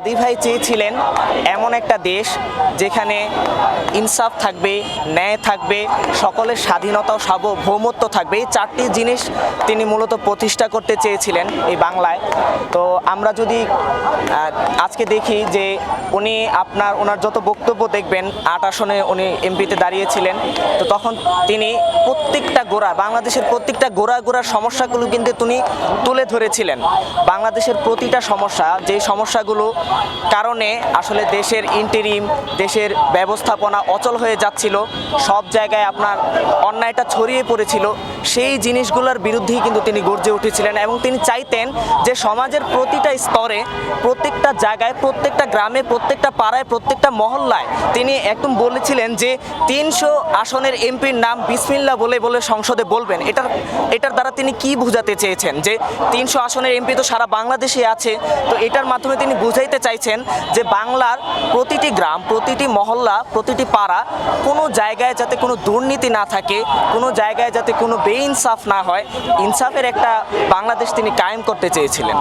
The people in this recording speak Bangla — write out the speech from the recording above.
হাদি ভাই চেয়েছিলেন এমন একটা দেশ যেখানে ইনসাফ থাকবে, ন্যায় থাকবে, সকলের স্বাধীনতা ও সার্বভৌমত্ব থাকবে। এই চারটি জিনিস তিনি মূলত প্রতিষ্ঠা করতে চেয়েছিলেন এই বাংলায়। তো আমরা যদি আজকে দেখি যে উনি আপনার, ওনার যত বক্তব্য দেখবেন, আট আসনে উনি এমপিতে দাঁড়িয়েছিলেন। তো তখন তিনি প্রত্যেকটা গোড়া, বাংলাদেশের প্রত্যেকটা গোড়া গোড়ার সমস্যাগুলো কিন্তু তিনি তুলে ধরেছিলেন। বাংলাদেশের প্রতিটা সমস্যা যে সমস্যাগুলো কারণে আসলে দেশের ইন্টেরিম দেশের ব্যবস্থাপনা অচল হয়ে যাচ্ছিল। সব জায়গায় আপনার অন্যায়টা ছড়িয়ে পড়েছিল। সেই জিনিসগুলোর বিরুদ্ধেই কিন্তু তিনি গর্জে উঠেছিলেন এবং তিনি চাইতেন যে সমাজের প্রতিটা স্তরে, প্রত্যেকটা জায়গায়, প্রত্যেকটা গ্রামে, প্রত্যেকটা পাড়ায়, প্রত্যেকটা মহল্লায় তিনি একদম বলেছিলেন যে তিনশো আসনের এমপির নাম বিসমিল্লা বলে বলে সংসদে বলবেন। এটার এটার দ্বারা তিনি কি বোঝাতে চেয়েছেন? যে তিনশো আসনের এমপি তো সারা বাংলাদেশে আছে, তো এটার মাধ্যমে তিনি বুঝাইতে চাইছেন যে বাংলার প্রতিটি গ্রাম, প্রতিটি মহল্লা, প্রতিটি পাড়া কোনো জায়গায় যাতে কোনো দুর্নীতি না থাকে, কোনো জায়গায় যাতে কোনো বেইনসাফ না হয় ইনসাফের একটা বাংলাদেশ তিনি কায়েম করতে চেয়েছিলেন।